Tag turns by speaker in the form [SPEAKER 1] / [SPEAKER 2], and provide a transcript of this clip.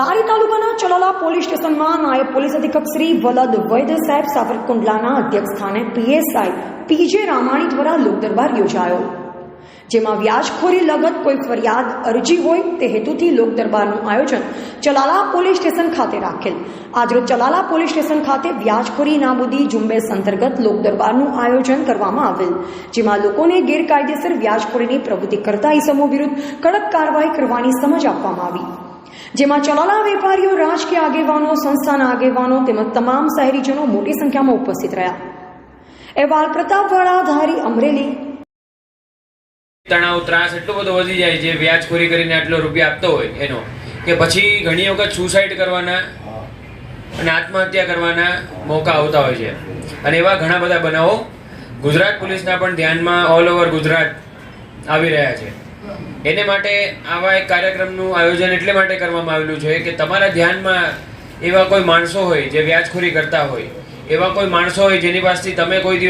[SPEAKER 1] ધારી તાલુકાના ચલાલા પોલીસ સ્ટેશનમાં નાયબ પોલીસ અધિક્ષક શ્રી વલદ વૈદ્ય સાહેબ સાવરકુંડલાના અધ્યક્ષ સ્થાને પીએસઆઈ પીજે રામાણી દ્વારા લોકદરબાર યોજાયો. જેમાં વ્યાજખોરી લગત કોઈ ફરિયાદ અરજી હોય તે હેતુથી લોકદરબારનું આયોજન ચલાલા પોલીસ સ્ટેશન ખાતે રાખેલ. આજરોજ ચલાલા પોલીસ સ્ટેશન ખાતે વ્યાજખોરી નાબૂદી ઝુંબેશ અંતર્ગત લોકદરબારનું આયોજન કરવામાં આવેલ, જેમાં લોકોને ગેરકાયદેસર વ્યાજખોરીની પ્રવૃત્તિ કરતા ઇસમો વિરુદ્ધ કડક કાર્યવાહી કરવાની સમજ આપવામાં આવી. જેમાં ચલાલા વેપારીઓ, રાજકીય આગેવાનો, સંસ્થાના આગેવાનો તેમજ તમામ શહેરીજનો મોટી સંખ્યામાં ઉપસ્થિત રહ્યા. અહેવાલ પ્રતાપવાળા, ધારી, અમરેલી.
[SPEAKER 2] તણાવ, ત્રાસ એટલો બધો વધી જાય જે વ્યાજખોરી કરીને આટલો રૂપિયા આપતો હોય એનો, કે પછી ઘણી વખત સુસાઇડ કરવાના અને આત્મહત્યા કરવાના મોકા આવતા હોય છે. અને એવા ઘણા બધા બનાવો ગુજરાત પોલીસના પણ ધ્યાનમાં ઓલ ઓવર ગુજરાત આવી રહ્યા છે. એને માટે આવા એક કાર્યક્રમનું આયોજન એટલે માટે કરવામાં આવેલું છે કે તમારા ધ્યાનમાં એવા કોઈ માણસો હોય જે વ્યાજખોરી કરતા હોય, એવા કોઈ માણસો હોય જેની પાસેથી તમે કોઈ દિવસ